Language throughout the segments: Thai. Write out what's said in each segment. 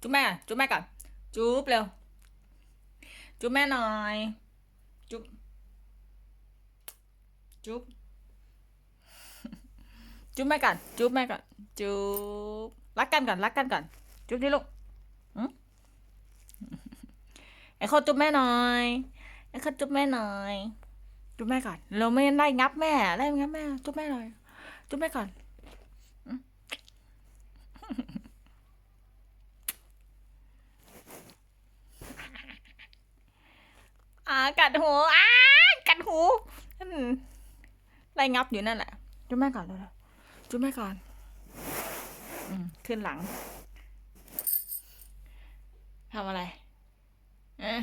จุ๊บแม่จุ๊บแม่ก่อนจุ๊บเร็ว จุ๊บแม่หน่อย จุ๊บจุ๊บจุ๊บแม่ก่อนจุ๊บแม่ก่อนจุ๊บรักกันก่อนรักกันก่อน จุ๊บดิลูกหืมไอ้ข้จุ๊บแม่หน่อยไอ้ข้จุ๊บแม่หน่อยจุ๊บแม่ก่อนเราไม่ได้งับแม่ได้งับแม่จุ๊บแม่หน่อยจุ๊บแม่ก่อน อ่ากัดหูอ่ากัดหูอืมไล่งับอยู่นั่นแหละ จุ๊บแม่ก่อนเลยจุ๊บแม่ก่อนอืมขึ้นหลังทำอะไรเอะ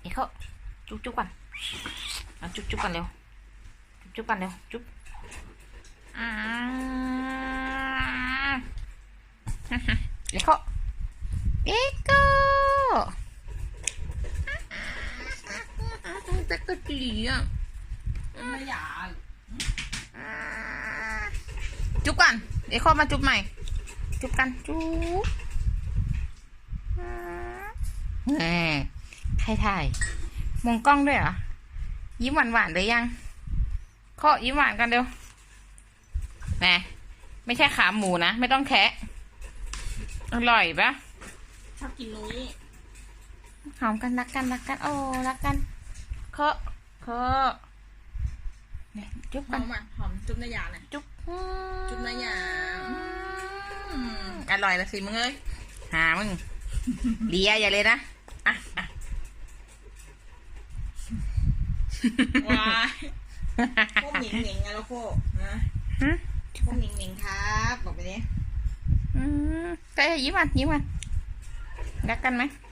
เอ้เขาจุ๊บจุ๊บกันเอาจุ๊บจุ๊บกันเร็ว จุ๊บจุ๊บกันเร็ว จุ๊บอ่าเอ้เขาเอ้เขาตะกะจีอะไม่อยากจุ๊บกันเอ้เขามาจุ๊บใหม่ จุ๊บกันจุ๊บแหมใครถ่ายมองกล้องด้วยเหรอ ยิ้มหวานหวานๆเลยยังเคาะยิ้มหวานกันเร็วแหมไม่ใช่ขาหมูนะ ไม่ต้องแคะอร่อยปะชอบกินนุ้ยหอมกันรักกันรักกัน โอ้รักกัน เคาะเคาะเนี่ยจุ๊บหกัอน มอะหอมจุ๊บนายาน่ะจุ๊บจุ๊บนายาอืมอร่อยละสิมึงเอ้ยหามึง เลียอย่าเลยนะอะอะ ว้ายพวกหมิงหมิงอะแล้วพวกนะฮะ พวกหมิงหมิงครับบอกไปดิอืมแต่ยิ้มมันยิ้มมันรักกันไหมอ